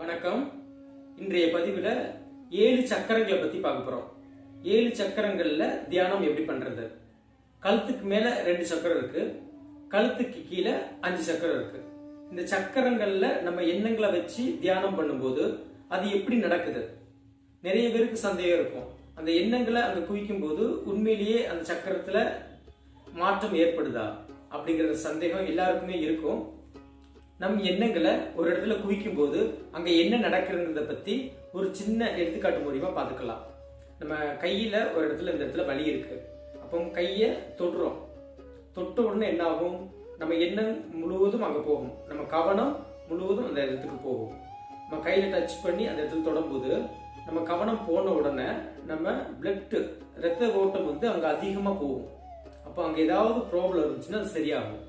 வணக்கம். இன்றைய பதிவில் ஏழு சக்கரங்களை பத்தி பார்க்க போறோம். ஏழு சக்கரங்கள்ல தியானம் எப்படி பண்றது? கழுத்துக்கு மேல ரெண்டு சக்கரம் இருக்கு கழுத்துக்கு கீழே அஞ்சு சக்கரம் இருக்கு. இந்த சக்கரங்கள்ல நம்ம எண்ணங்களை வச்சு தியானம் பண்ணும்போது அது எப்படி நடக்குது? நிறைய பேருக்கு சந்தேகம் இருக்கும். அந்த எண்ணங்களை அங்க குவிக்கும் போது உண்மையிலேயே அந்த சக்கரத்துல மாற்றம் ஏற்படுதா அப்படிங்கிற சந்தேகம் எல்லாருக்குமே இருக்கும். நம் எண்ணங்களை ஒரு இடத்துல குவிக்கும் போது அங்க என்ன நடக்கிறத பத்தி ஒரு சின்ன எடுத்துக்காட்டு மூலியமா பார்த்துக்கலாம். நம்ம கையில ஒரு இடத்துல இந்த இடத்துல வலி இருக்கு. அப்போ கையை தொடுறோம். தொட்ட உடனே என்ன ஆகும் நம்ம எண்ணம் முழுவதும் அங்க போகும். நம்ம கவனம் முழுவதும் அந்த இடத்துக்கு போகும். நம்ம கையில டச் பண்ணி அந்த இடத்துல தொடும்போது நம்ம கவனம் போன உடனே நம்ம பிளட்டு ரத்த ஓட்டம் வந்து அங்க அதிகமா போகும். அப்போ அங்க ஏதாவது ப்ராப்ளம் இருந்துச்சுன்னா அது சரியாகும்.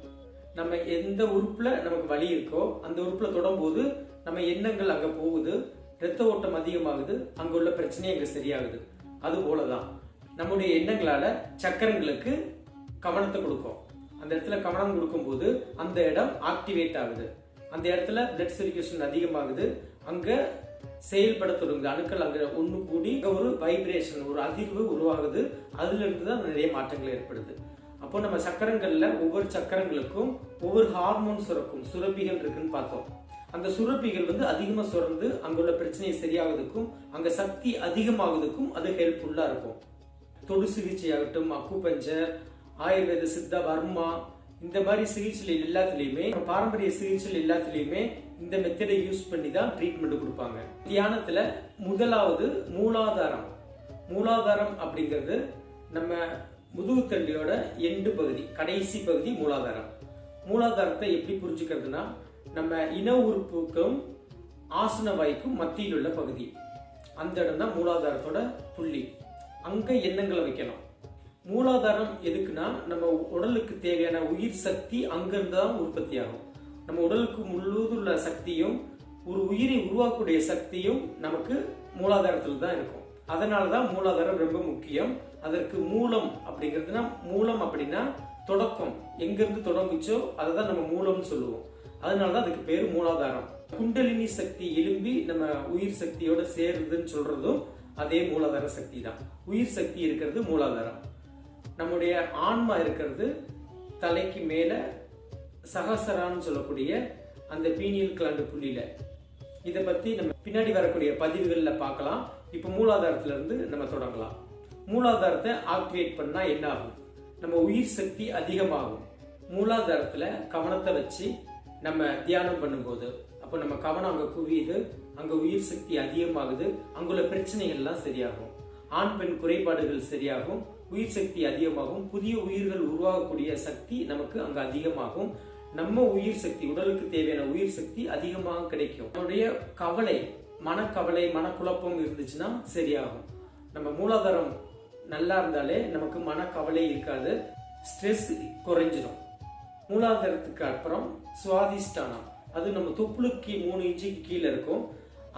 நம்ம எந்த உறுப்புல நமக்கு வலி இருக்கோ அந்த உறுப்புல தொடும்போது நம்ம எண்ணங்கள் அங்க போகுது ரத்த ஓட்டம் அதிகமாகுது அங்க உள்ள பிரச்சனை அங்க சரியாகுது. அது போலதான். நம்முடைய எண்ணங்களால சக்கரங்களுக்கு கவனத்தை கொடுக்கும். அந்த இடத்துல கவனம் கொடுக்கும்போது அந்த இடம் ஆக்டிவேட் ஆகுது. அந்த இடத்துல பிளட் சர்க்குலேஷன் அதிகமாகுது. அங்க செயல்பட தொடங்குது அணுக்கள் அங்க ஒண்ணு கூடி ஒரு வைப்ரேஷன் ஒரு அதிர்வு உருவாகுது. அதுல இருந்து தான் நிறைய மாற்றங்கள் ஏற்படுது. அப்போ நம்ம சக்கரங்கள்ல ஒவ்வொரு சக்கரங்களுக்கும் ஒவ்வொரு ஹார்மோன் சுரக்கும் சுரப்பிகள் இருக்குன்னு பார்த்தோம். அந்த சுரப்பிகள் வந்து அதிகமாக சுரந்து அங்குள்ள பிரச்சனையை சரியாகுறதுக்கும் அங்கே சக்தி அதிகமாகுதுக்கும் அது ஹெல்ப்ஃபுல்லாக இருக்கும். தொடு சிகிச்சை ஆகட்டும் அக்குபஞ்சர் ஆயுர்வேத சித்தா வர்மா இந்த மாதிரி சிகிச்சைகள் எல்லாத்துலேயுமே பாரம்பரிய சிகிச்சைகள் எல்லாத்துலேயுமே இந்த மெத்தடை யூஸ் பண்ணி தான் ட்ரீட்மெண்ட் கொடுப்பாங்க. தியானத்தில் முதலாவது மூலாதாரம். மூலாதாரம் அப்படிங்கிறது நம்ம முதுகுத்தண்டியோட எண்டு பகுதி கடைசி பகுதி மூலாதாரம். மூலாதாரத்தை எப்படி புரிஞ்சுக்கிறதுனா நம்ம இன உறுப்புக்கும் ஆசன வாய்க்கும் மத்தியில் உள்ள பகுதி. அந்த இடம் தான் மூலாதாரத்தோட புள்ளி. அங்க எண்ணங்களை வைக்கணும். மூலாதாரம் எதுக்குன்னா நம்ம உடலுக்கு தேவையான உயிர் சக்தி அங்கிருந்து தான் உற்பத்தி ஆகும். நம்ம உடலுக்கு முழுவதும் உள்ள சக்தியும் ஒரு உயிரை உருவாக்கக்கூடிய சக்தியும் நமக்கு மூலாதாரத்தில் தான் இருக்கும். அதனால தான் மூலாதாரம் ரொம்ப முக்கியம். அதற்கு மூலம் அப்படிங்கிறதுனா மூலம் அப்படின்னா தொடக்கம் எங்கிருந்து தொடங்குச்சோ அதை தான் நம்ம மூலம்னு சொல்லுவோம். அதனால தான் அதுக்கு பேர் மூலாதாரம். குண்டலினி சக்தி எழும்பி நம்ம உயிர் சக்தியோட சேருதுன்னு சொல்றதும் அதே மூலாதார சக்தி தான் உயிர் சக்தி இருக்கிறது மூலாதாரம். நம்முடைய ஆன்மா இருக்கிறது தலைக்கு மேல சகசரான்னு சொல்லக்கூடிய அந்த பீனியல் கிளாண்டு புள்ளியில. இதை பத்தி நம்ம பின்னாடி வரக்கூடிய பதிவுகள்ல பார்க்கலாம். இப்போ மூலாதாரத்துல இருந்து நம்ம தொடங்கலாம். மூலாதாரத்தை ஆக்டிவேட் பண்ணா என்ன ஆகும்? நம்ம உயிர் சக்தி அதிகமாகும். மூலாதாரத்துல கவனத்தை வச்சு நம்ம தியானம் பண்ணும்போது அப்போ நம்ம கவனம் அங்க குவியுது அங்க உயிர் சக்தி அதிகமாகுது அங்குள்ள பிரச்சனைகள்லாம் சரியாகும். ஆண் பெண் குறைபாடுகள் சரியாகும் உயிர் சக்தி அதிகமாகும் புதிய உயிர்கள் உருவாகக்கூடிய சக்தி நமக்கு அங்க அதிகமாகும். நம்ம உயிர் சக்தி உடலுக்கு தேவையான உயிர் சக்தி அதிகமாக கிடைக்கும். நம்முடைய கவலை மனக்கவலை மனக்குழப்பம் இருந்துச்சுன்னா சரியாகும். நம்ம மூலாதாரம் நல்லா இருந்தாலே நமக்கு மனக்கவலை இருக்காது. ஸ்ட்ரெஸ் குறைஞ்சிரும். மூலாதாரத்துக்கு அப்புறம் சுவாதிஷ்டானம். அது நம்ம தொப்புளுக்கு மூணு இன்ச்சு கீழே இருக்கும்.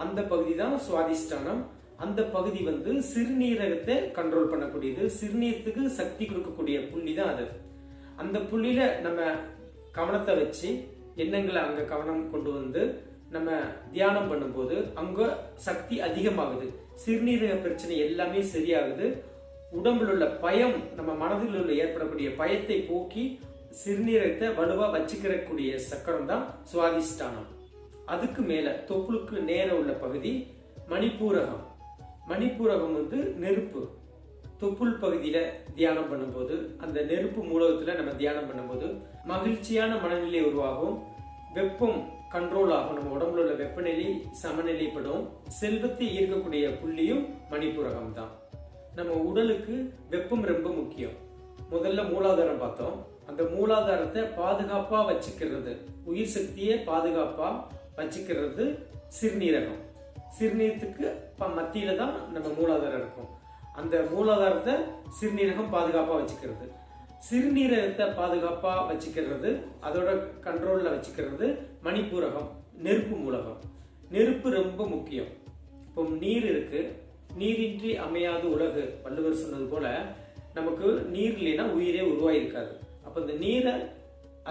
அந்த பகுதி தான் சுவாதிஷ்டானம். அந்த பகுதி வந்து சிறுநீரகத்தை கண்ட்ரோல் பண்ணக்கூடியது. சிறுநீரத்துக்கு சக்தி கொடுக்கக்கூடிய புள்ளி தான் அது. அந்த புள்ளியில நம்ம கவனத்தை வச்சு எண்ணங்களை அங்க கவனம் கொண்டு வந்து நம்ம தியானம் பண்ணும்போது அங்க சக்தி அதிகமாகுது. சிறுநீரக பிரச்சனை எல்லாமே சரியாகுது. உடம்புல உள்ள பயம் நம்ம மனதில் உள்ள ஏற்படக்கூடிய பயத்தை போக்கி சிறுநீரகத்தை வலுவா வச்சுக்கிறக்கூடிய சக்கரம் தான் சுவாதிஷ்டானம். அதுக்கு மேல தொப்புளுக்கு நேர உள்ள பகுதி மணிப்பூரகம். மணிப்பூரகம் வந்து நெருப்பு. தொப்புள் பகுதியில தியானம் பண்ணும்போது அந்த நெருப்பு மூலகத்துல நம்ம தியானம் பண்ணும்போது மகிழ்ச்சியான மனநிலை உருவாகும். வெப்பம் கண்ட்ரோல் ஆகும். நம்ம உடம்புல உள்ள வெப்பநிலை சமநிலைப்படும். செல்வத்தை ஈர்க்கக்கூடிய புள்ளியும் மணிப்பூரகம் தான் நம்ம உடலுக்கு வெப்பம் ரொம்ப முக்கியம். முதல்ல மூலாதாரம் பார்த்தோம். அந்த மூலாதாரத்தை பாதுகாப்பா வச்சுக்கிறது. உயிர் சக்தியை பாதுகாப்பா வச்சுக்கிறது சிறுநீரகம். சிறுநீரத்துக்கு மத்தியில தான் நம்ம மூலாதாரம் இருக்கும். அந்த மூலாதாரத்தை சிறுநீரகம் பாதுகாப்பா வச்சுக்கிறது. சிறுநீரகத்தை பாதுகாப்பா வச்சுக்கிறது அதோட கண்ட்ரோல்ல வச்சுக்கிறது மணிப்பூரகம் நெருப்பு மூலகம். நெருப்பு ரொம்ப முக்கியம். இப்போ நீர் இருக்கு. நீரின்றி அமையாது உலகு வள்ளுவர் சொன்னது போல நமக்கு நீர் இல்லைன்னா உயிரே உருவாயிருக்காது. அப்போ இந்த நீரை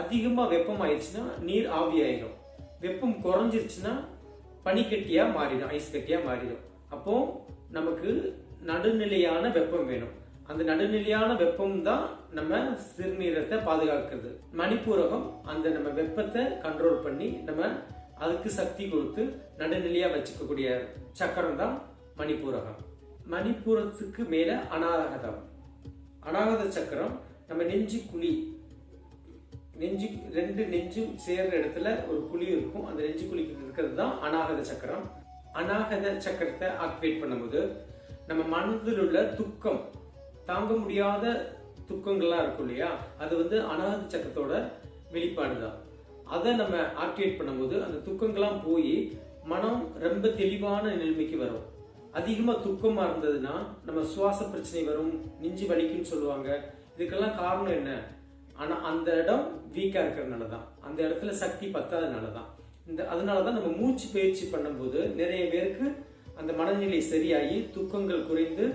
அதிகமாக வெப்பம் ஆயிடுச்சுன்னா நீர் ஆவியாயிடும் வெப்பம் குறைஞ்சிருச்சுன்னா பனிக்கட்டியாக மாறிடும் ஐஸ் கட்டியாக மாறிடும். அப்போ நமக்கு நடுநிலையான வெப்பம் வேணும். அந்த நடுநிலையான வெப்பம் தான் நம்ம சிறுநீரத்தை பாதுகாக்கிறது. மணிப்பூரகம் அந்த நம்ம வெப்பத்தை கண்ட்ரோல் பண்ணி நம்ம அதுக்கு சக்தி கொடுத்து நடுநிலையாக வச்சுக்கக்கூடிய சக்கரம் தான் மணிப்பூரகம். மணிப்பூரத்துக்கு மேல அநாகதம் அநாகத சக்கரம் நம்ம நெஞ்சு குழி. நெஞ்சு ரெண்டு நெஞ்சும் சேர்ற இடத்துல ஒரு குழி இருக்கும். அந்த நெஞ்சு குழிக்கு இருக்கிறது தான் அநாகத சக்கரம். அநாகத சக்கரத்தை ஆக்டிவேட் பண்ணும்போது நம்ம மனதில் உள்ள துக்கம் தாங்க முடியாத துக்கங்கள்லாம் இருக்கும் இல்லையா? அது வந்து அநாகத சக்கரத்தோட வெளிப்பாடு தான். அதை நம்ம ஆக்டிவேட் பண்ணும்போது அந்த துக்கங்கள்லாம் போய் மனம் ரொம்ப தெளிவான நிலைமைக்கு வரும். அதிகமாக துக்கமாக இருந்ததுன்னா நம்ம சுவாச பிரச்சனை வரும் நெஞ்சு வலிக்குன்னு சொல்லுவாங்க. இதுக்கெல்லாம் காரணம் என்ன? ஆனால் அந்த இடம் வீக்காக இருக்கிறதுனால தான் அந்த இடத்துல சக்தி பத்தாதனால தான் இந்த அதனால தான் நம்ம மூச்சு பயிற்சி பண்ணும்போது நிறைய பேருக்கு அந்த மனநிலை சரியாகி துக்கங்கள் குறைந்து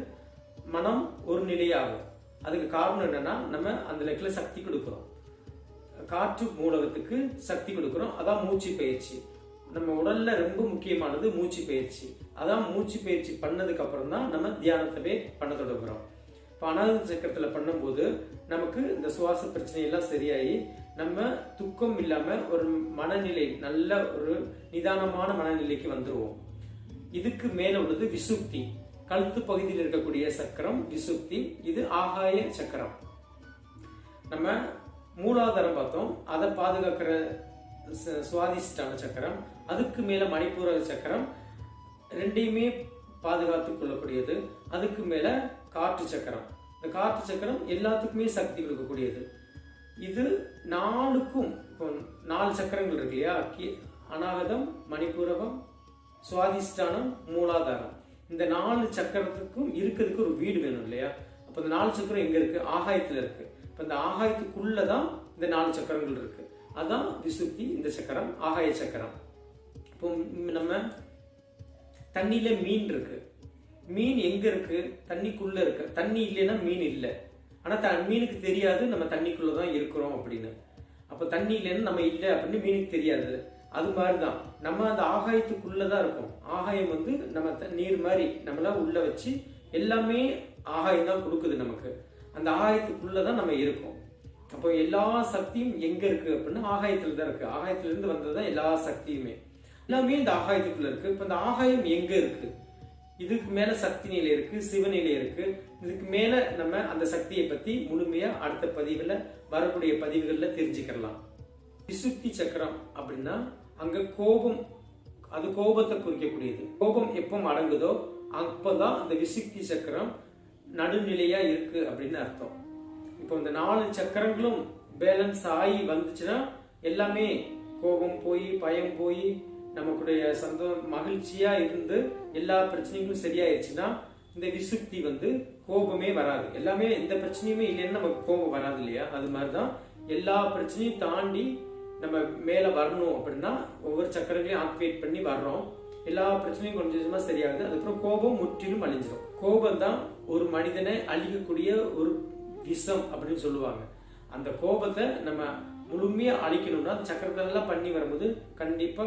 மனம் ஒரு நிலையாகும். அதுக்கு காரணம் என்னன்னா நம்ம அந்த இடத்துல சக்தி கொடுக்குறோம். காற்று மூலகத்துக்கு சக்தி கொடுக்குறோம். அதான் மூச்சு பயிற்சி. நம்ம உடல்ல ரொம்ப முக்கியமானது மூச்சு பயிற்சி. அதான் மூச்சு பயிற்சி பண்ணதுக்கு அப்புறம் தான் நம்ம தியானத்தவே பண்ண தொடங்குறோம். இப்போ அனாத சக்கரத்தில் பண்ணும்போது நமக்கு இந்த சுவாச பிரச்சனை எல்லாம் சரியாகி நம்ம துக்கம் இல்லாம ஒரு மனநிலை நல்ல ஒரு நிதானமான மனநிலைக்கு வந்துடுவோம் இதுக்கு மேல உள்ளது விசுப்தி கழுத்து பகுதியில் இருக்கக்கூடிய சக்கரம் விசுப்தி இது ஆகாய சக்கரம். நம்ம மூலாதாரம் பார்த்தோம். அதை பாதுகாக்கிற சுவாதிஷ்டான சக்கரம் அதுக்கு மேலே மணிப்பூரக சக்கரம் ரெண்டையுமே பாதுகாத்து கொள்ளக்கூடியது. அதுக்கு மேலே காற்று சக்கரம். இந்த காற்று சக்கரம் எல்லாத்துக்குமே சக்தி கொடுக்கக்கூடியது. இது நாலுக்கும் இப்போ நாலு சக்கரங்கள் இருக்கு இல்லையா? கி- அநாகதம் மணிப்பூரகம் சுவாதிஷ்டானம் மூலாதாரம். இந்த நாலு சக்கரத்துக்கும் இருக்கிறதுக்கு ஒரு வீடு வேணும் இல்லையா? அப்போ இந்த நாலு சக்கரம் எங்கே இருக்குது ஆகாயத்தில் இருக்குது இப்போ இந்த ஆகாயத்துக்குள்ளே தான் இந்த நாலு சக்கரங்கள் இருக்குது அதான் விசுத்தி இந்த சக்கரம் ஆகாய சக்கரம். இப்போ நம்ம தண்ணியில மீன் இருக்கு. மீன் எங்க இருக்கு? தண்ணிக்குள்ள இருக்கு. தண்ணி இல்லைன்னா மீன் இல்லை. ஆனா த மீனுக்கு தெரியாது நம்ம தண்ணிக்குள்ள தான் இருக்கிறோம் அப்படின்னு. அப்போ தண்ணி இல்லைன்னா நம்ம இல்லை அப்படின்னு மீனுக்கு தெரியாது. அது மாதிரி தான் நம்ம அந்த ஆகாயத்துக்குள்ள தான் இருக்கோம். ஆகாயம் வந்து நம்ம த- நீர் மாதிரி நம்மளா உள்ள வச்சு எல்லாமே ஆகாயம் தான் கொடுக்குது நமக்கு. அந்த ஆகாயத்துக்குள்ள தான் நம்ம இருக்கோம். அப்போ எல்லா சக்தியும் எங்க இருக்கு அப்படின்னா ஆகாயத்துல தான் இருக்கு. ஆகாயத்துல இருந்து வந்தது தான் எல்லா சக்தியுமே. எல்லாமே இந்த ஆகாயத்துக்குள்ள இருக்கு. இப்ப இந்த ஆகாயம் எங்க இருக்கு? இதுக்கு மேல சக்தி நிலை இருக்கு சிவநிலை இருக்கு. இதுக்கு மேல நம்ம அந்த சக்தியை பத்தி முழுமையா அடுத்த பதிவுல வரக்கூடிய பதிவுகள்ல தெரிஞ்சுக்கலாம் விசுத்தி சக்கரம் அப்படின்னா அங்க கோபம் அது கோபத்தை குறிக்கக்கூடியது. கோபம் எப்போ அடங்குதோ அப்பதான் அந்த விசுக்தி சக்கரம் நடுநிலையா இருக்கு அப்படின்னு அர்த்தம். இப்போ இந்த நாலு சக்கரங்களும் பேலன்ஸ் ஆகி வந்துச்சுன்னா எல்லாமே கோபம் போய் பயம் போய் நமக்குடைய சந்தோ மகிழ்ச்சியா இருந்து எல்லா பிரச்சனைகளும் சரியாயிருச்சுன்னா இந்த விசுக்தி வந்து கோபமே வராது. எல்லாமே எந்த பிரச்சனையுமே இல்லைன்னு நமக்கு கோபம் வராது இல்லையா? அது மாதிரிதான் எல்லா பிரச்சனையும் தாண்டி நம்ம மேல வரணும் அப்படின்னா ஒவ்வொரு சக்கரங்களையும் ஆக்டிவேட் பண்ணி வர்றோம். எல்லா பிரச்சனையும் கொஞ்சம் கொஞ்சமா சரியாகுது. அதுக்கப்புறம் கோபம் முற்றிலும் அழிஞ்சிடும் கோபம் தான் ஒரு மனிதனை அழிக்கக்கூடிய ஒரு விஷம் அப்படின்னு சொல்லுவாங்க. அந்த கோபத்தை நம்ம முழுமையா அழிக்கணும்னா அந்த சக்கரத்தெல்லாம் பண்ணி வரும்போது கண்டிப்பா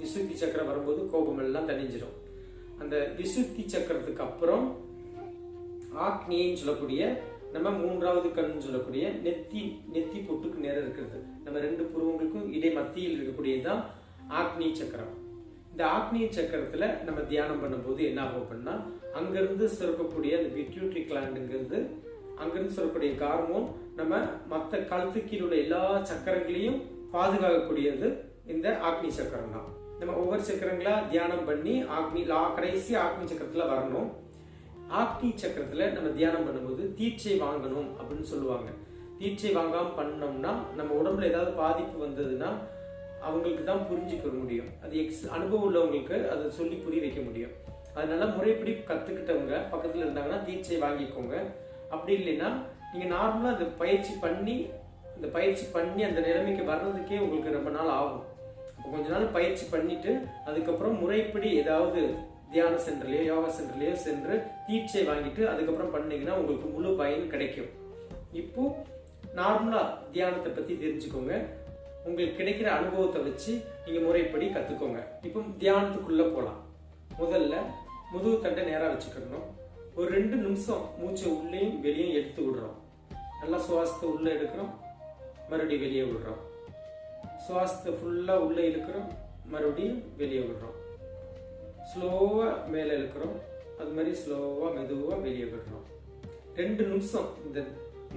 விசுத்தி சக்கரம் வரும்போது கோபம் எல்லாம் தணிஞ்சிடும் அந்த விசுத்தி சக்கரத்துக்கு அப்புறம் ஆக்னின்னு சொல்லக்கூடிய நம்ம மூன்றாவது கண் சொல்லக்கூடிய நெத்தி நெத்தி பொட்டுக்கு நேரம் இருக்கிறது. நம்ம ரெண்டு புருவங்களுக்கும் இடை மத்தியில் இருக்கக்கூடியதுதான் ஆக்னி சக்கரம். இந்த ஆக்னி சக்கரத்துல நம்ம தியானம் பண்ணும்போது என்ன ஆகும் அப்படின்னா அங்கிருந்து சிறக்கக்கூடிய அந்த பிட்யூட்ரி கிளாண்டுங்கிறது அங்கிருந்து சொல்லக்கூடிய கார்மோன் நம்ம மற்ற கழுத்துக்கீழ் உள்ள எல்லா சக்கரங்களையும் பாதுகாக்கக்கூடியது இந்த ஆக்னி சக்கரம் தான். நம்ம ஒவ்வொரு சக்கரங்களா தியானம் பண்ணி ஆக்னி லா கடைசி ஆக்னி சக்கரத்துல வரணும். ஆக்னி சக்கரத்துல நம்ம தியானம் பண்ணும்போது தீட்சை வாங்கணும் அப்படின்னு சொல்லுவாங்க. தீட்சை வாங்காம பண்ணோம்னா நம்ம உடம்புல ஏதாவது பாதிப்பு வந்ததுன்னா அவங்களுக்கு தான் புரிஞ்சுக்க முடியும். அது எக்ஸ் அனுபவம் உள்ளவங்களுக்கு அதை சொல்லி புரிய வைக்க முடியும். அதனால முறைப்படி கத்துக்கிட்டவங்க பக்கத்துல இருந்தாங்கன்னா தீட்சை வாங்கிக்கோங்க. அப்படி இல்லைன்னா நீங்கள் நார்மலாக அந்த பயிற்சி பண்ணி இந்த பயிற்சி பண்ணி அந்த நிலைமைக்கு வர்றதுக்கே உங்களுக்கு ரொம்ப நாள் ஆகும். அப்போ கொஞ்ச நாள் பயிற்சி பண்ணிட்டு அதுக்கப்புறம் முறைப்படி ஏதாவது தியான சென்டர்லையோ யோகா சென்டர்லையோ சென்று தீட்சை வாங்கிட்டு அதுக்கப்புறம் பண்ணீங்கன்னா உங்களுக்கு முழு பயன் கிடைக்கும். இப்போ நார்மலாக தியானத்தை பற்றி தெரிஞ்சுக்கோங்க. உங்களுக்கு கிடைக்கிற அனுபவத்தை வச்சு நீங்கள் முறைப்படி கற்றுக்கோங்க இப்போ தியானத்துக்குள்ளே போகலாம் முதல்ல முதுகு தண்டை நேராக வச்சுக்கணும். ஒரு ரெண்டு நிமிஷம் மூச்சை உள்ளேயும் வெளியும் எடுத்து விடுறோம். நல்லா சுவாசத்தை உள்ளே எடுக்கிறோம் மறுபடியும் வெளியே விடுறோம். சுவாசத்தை ஃபுல்லாக உள்ளே இழுக்கிறோம் மறுபடியும் வெளியே விடுறோம். ஸ்லோவாக மேலே இழுக்கிறோம் அது மாதிரி ஸ்லோவாக மெதுவாக வெளியே விடுறோம். ரெண்டு நிமிஷம் இந்த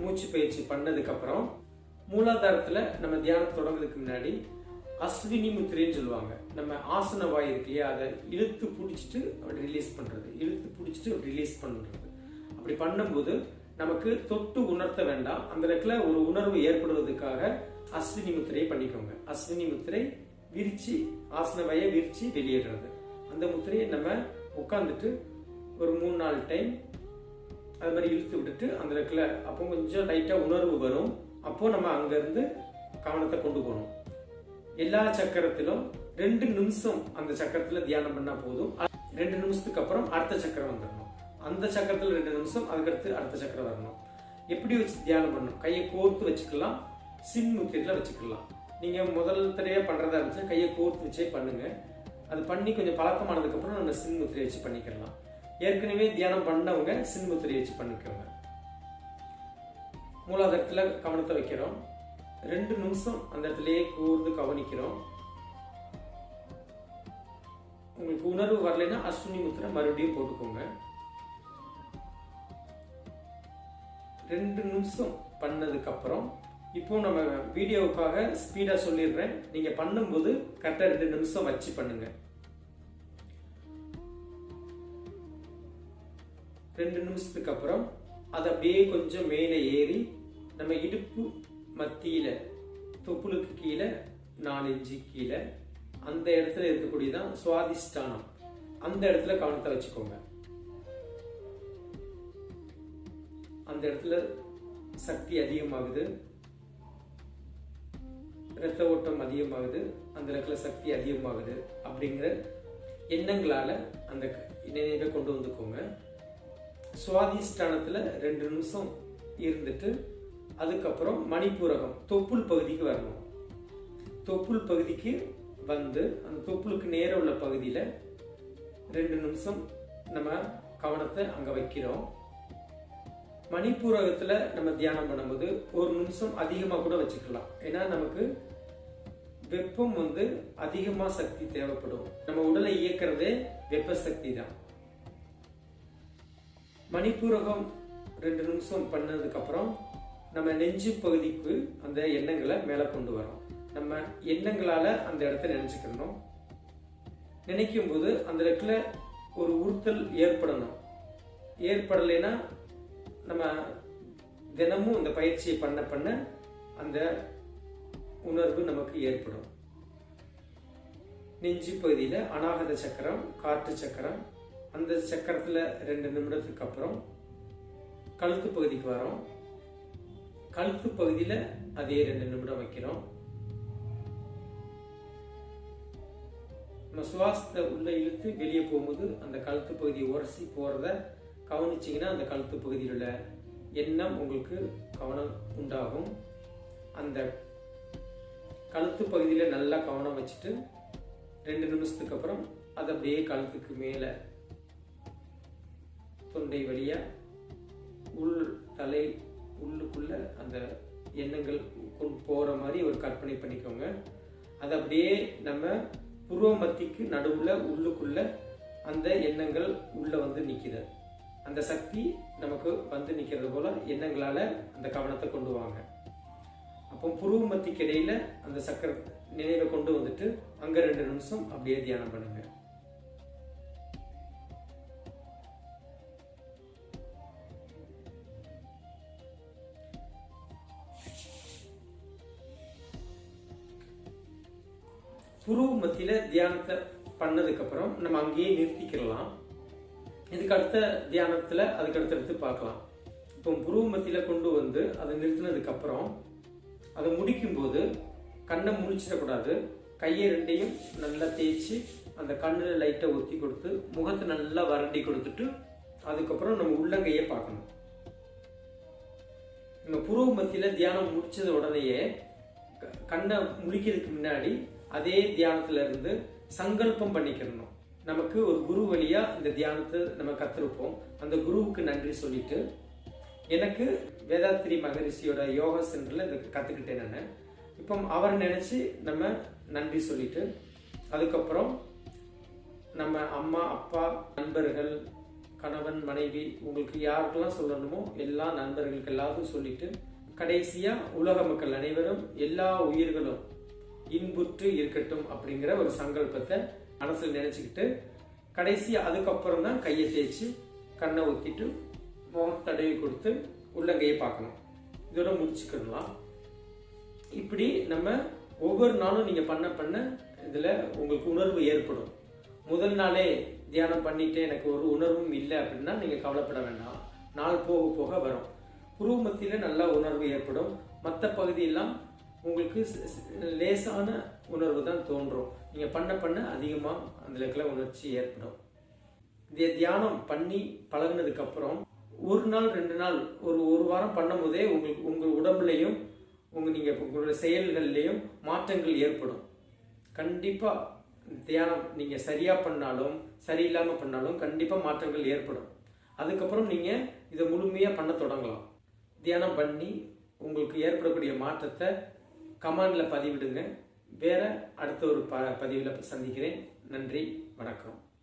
மூச்சு பயிற்சி பண்ணதுக்கப்புறம் மூலாதாரத்தில் நம்ம தியானம் தொடங்குறதுக்கு முன்னாடி அஸ்வினி முத்திரைன்னு சொல்லுவாங்க. நம்ம ஆசன வாய் இருக்கு இல்லையா அதை இழுத்து பிடிச்சிட்டு அப்படி ரிலீஸ் பண்ணுறது இழுத்து பிடிச்சிட்டு ரிலீஸ் பண்ணுறது அப்படி பண்ணும்போது நமக்கு தொட்டு உணர்த்த வேண்டாம். அந்த இடத்துல ஒரு உணர்வு ஏற்படுவதற்காக அஸ்வினி முத்திரையை பண்ணிக்கோங்க. அஸ்வினி முத்திரை விரிச்சு ஆசன வாயை விரிச்சு வெளியிடுறது. அந்த முத்திரையை நம்ம உட்காந்துட்டு ஒரு மூணு நாலு டைம் அது மாதிரி இழுத்து விட்டுட்டு அந்த இடத்துல அப்போ கொஞ்சம் லைட்டாக உணர்வு வரும். அப்போ நம்ம அங்கேருந்து கவனத்தை கொண்டு போகணும். எல்லா சக்கரத்திலும் ரெண்டு நிமிஷம் அந்த சக்கரத்தில் தியானம் பண்ணால் போதும். ரெண்டு நிமிஷத்துக்கு அப்புறம் அடுத்த சக்கரம் வந்துடணும் அந்த சக்கரத்தில் ரெண்டு நிமிஷம் அதுக்கடுத்து அடுத்த சக்கரம் வரணும். எப்படி வச்சு தியானம் பண்ணணும்? கையை கோர்த்து வச்சுக்கலாம். சின் முத்திரில வச்சுக்கலாம். நீங்கள் முதல் தடையா பண்ணுறதா இருந்துச்சுன்னா கையை கோர்த்து வச்சே பண்ணுங்க. அது பண்ணி கொஞ்சம் பழக்கமானதுக்கப்புறம் நம்ம சின் முத்திரை வச்சு பண்ணிக்கலாம். ஏற்கனவே தியானம் பண்ணவங்க சின் முத்திரை வச்சு பண்ணிக்கோங்க. மூலாதாரத்தில் கவனத்தை வைக்கிறோம். ரெண்டு நிமிஷம் அந்த இடத்துலயே கூர்ந்து கவனிக்கிறோம். உங்களுக்கு உணர்வு வரலைன்னா அஸ்வினி முத்திரை மறுபடியும் போட்டுக்கோங்க. ரெண்டு நிமிஷம் பண்ணதுக்கு அப்புறம் இப்போ நம்ம வீடியோவுக்காக ஸ்பீடா சொல்லிடுறேன். நீங்க பண்ணும்போது கரெக்டா ரெண்டு நிமிஷம் வச்சு பண்ணுங்க. ரெண்டு நிமிஷத்துக்கு அப்புறம் அது அப்படியே கொஞ்சம் மேலே ஏறி நம்ம இடுப்பு மத்தியில் தொப்புளுக்கு கீழே நாலு இன்ச்சு கீழே அந்த இடத்துல இருக்கக்கூடியதான் சுவாதிஷ்டானம். அந்த இடத்துல கவனத்தை வச்சுக்கோங்க. அந்த இடத்துல சக்தி அதிகமாகுது. ரத்த ஓட்டம் அதிகமாகுது. அந்த இடத்துல சக்தி அதிகமாகுது அப்படிங்கிற எண்ணங்களால அந்த நினைவை கொண்டு வந்துக்கோங்க. சுவாதிஷ்டானத்துல ரெண்டு நிமிஷம் இருந்துட்டு அதுக்கப்புறம் மணிப்பூரகம் தொப்புள் பகுதிக்கு வரணும். தொப்புள் பகுதிக்கு வந்து அந்த தொப்புளுக்கு நேர உள்ள பகுதியில் ரெண்டு நிமிஷம் நம்ம கவனத்தை அங்கே வைக்கிறோம். மணிப்பூரகத்தில் நம்ம தியானம் பண்ணும்போது ஒரு நிமிஷம் அதிகமாக கூட வச்சுக்கலாம். ஏன்னா நமக்கு வெப்பம் வந்து அதிகமாக சக்தி தேவைப்படும். நம்ம உடலை இயக்கிறதே வெப்ப சக்தி தான். மணிப்பூரகம் ரெண்டு நிமிஷம் பண்ணதுக்கப்புறம் நம்ம நெஞ்சு பகுதிக்கு அந்த எண்ணங்களை மேலே கொண்டு வரோம். நம்ம எண்ணங்களால அந்த இடத்த நினைச்சுக்கணும் நினைக்கும் போது அந்த இடத்துல ஒரு உறுத்தல் ஏற்படணும். ஏற்படலைன்னா நம்ம தினமும் இந்த பயிற்சியை பண்ண பண்ண அந்த உணர்வு நமக்கு ஏற்படும். நெஞ்சு பகுதியில் அனாகத சக்கரம் காற்று சக்கரம் அந்த சக்கரத்தில் ரெண்டு நிமிடத்துக்கு அப்புறம் கழுத்து பகுதிக்கு வரோம். கழுத்து பகுதியில் அதே ரெண்டு நிமிடம் வைக்கிறோம் நம்ம சுவாசத்தை உள்ள இழுத்து வெளியே போகும்போது அந்த கழுத்து பகுதியை உரசி போகிறத கவனிச்சிங்கன்னா அந்த கழுத்து பகுதியில் உள்ள எண்ணம் உங்களுக்கு கவனம் உண்டாகும். அந்த கழுத்து பகுதியில் நல்லா கவனம் வச்சுட்டு ரெண்டு நிமிஷத்துக்கு அப்புறம் அது அப்படியே கழுத்துக்கு மேலே தொண்டை வழியாக உள் தலை உள்ளுக்குள்ள அந்த எண்ணங்கள் கொண்டு போற மாதிரி ஒரு கற்பனை பண்ணிக்கோங்க. அது அப்படியே நம்ம புருவ மத்திக்கு நடுவுல உள்ளுக்குள்ள அந்த எண்ணங்கள் உள்ள வந்து நிற்கிது அந்த சக்தி நமக்கு வந்து நிக்கிறது போல எண்ணங்களால அந்த கவனத்தை கொண்டு வாங்க. அப்போ புருவ மத்திக்கு இடையில அந்த சக்கர நினைவை கொண்டு வந்துட்டு அங்க ரெண்டு நிமிஷம் அப்படியே தியானம் பண்ணுங்க. புருவ மத்தியில தியானத்தை பண்ணதுக்கு அப்புறம் நம்ம அங்கேயே நிறுத்திக்கலாம் இதுக்கு அடுத்த தியானத்துல அதுக்கு அடுத்தடுத்து பார்க்கலாம். இப்போ புருவ மத்தியில கொண்டு வந்து அதை நிறுத்தினதுக்கு அப்புறம் அதை முடிக்கும்போது கண்ணை முடிச்சிடக்கூடாது கையை ரெண்டையும் நல்லா தேய்ச்சி அந்த கண்ணில் லைட்டாக ஒத்தி கொடுத்து முகத்தை நல்லா வரண்டி கொடுத்துட்டு அதுக்கப்புறம் நம்ம உள்ளங்கையை பார்க்கணும். நம்ம புருவ மத்தியில தியானம் முடித்தது உடனேயே க- கண்ணை முடிக்கிறதுக்கு முன்னாடி அதே தியானத்துல இருந்து சங்கல்பம் பண்ணிக்கிறணும் நமக்கு ஒரு குரு வழியா இந்த தியானத்தை நம்ம கத்திருப்போம். அந்த குருவுக்கு நன்றி சொல்லிட்டு எனக்கு வேதாத்திரி மகரிஷியோட யோகா சென்டர்ல இதை கத்துக்கிட்டேன் நான். இப்போ அவரை நினைச்சு நம்ம நன்றி சொல்லிட்டு அதுக்கப்புறம் நம்ம அம்மா அப்பா நண்பர்கள் கணவன் மனைவி உங்களுக்கு யாருக்கெல்லாம் சொல்லணுமோ எல்லா நண்பர்களுக்கு எல்லாத்தையும் சொல்லிட்டு கடைசியா உலக மக்கள் அனைவரும் எல்லா உயிர்களும் இன்புற்று இருக்கட்டும் அப்படிங்கிற ஒரு சங்கல்பத்தை மனசில் நினைச்சுக்கிட்டு கடைசி அதுக்கப்புறம் தான் கையை தேய்ச்சி கண்ணை ஊற்றிட்டு முகம் தடவி கொடுத்து உள்ளங்கையை பார்க்கணும். இதோட முடிச்சுக்கணும் இப்படி நம்ம ஒவ்வொரு நாளும் நீங்கள் பண்ண பண்ண இதில் உங்களுக்கு உணர்வு ஏற்படும். முதல் நாளே தியானம் பண்ணிட்டு எனக்கு ஒரு உணர்வும் இல்லை அப்படின்னா நீங்கள் கவலைப்பட வேண்டாம். நாள் போக போக வரும். புருவ மத்தியில் நல்லா உணர்வு ஏற்படும். மற்ற பகுதியெல்லாம் உங்களுக்கு லேசான உணர்வு தான் தோன்றும். நீங்கள் பண்ண பண்ண அதிகமாக அந்த இடத்துல உணர்ச்சி ஏற்படும். இந்த தியானம் பண்ணி பழகினதுக்கப்புறம் ஒரு நாள் ரெண்டு நாள் ஒரு ஒரு வாரம் பண்ணும் போதே உங்களுக்கு உங்கள் உடம்புலையும் உங்கள் நீங்கள் உங்களோட செயல்கள்லேயும் மாற்றங்கள் ஏற்படும். கண்டிப்பாக தியானம் நீங்கள் சரியாக பண்ணாலும் சரியில்லாமல் பண்ணாலும் கண்டிப்பாக மாற்றங்கள் ஏற்படும். அதுக்கப்புறம் நீங்கள் இதை முழுமையாக பண்ண தொடங்கலாம். தியானம் பண்ணி உங்களுக்கு ஏற்படக்கூடிய மாற்றத்தை கமெண்டில் பதிவிடுங்க. வேறு அடுத்த ஒரு ப பதிவில் சந்திக்கிறேன். நன்றி வணக்கம்.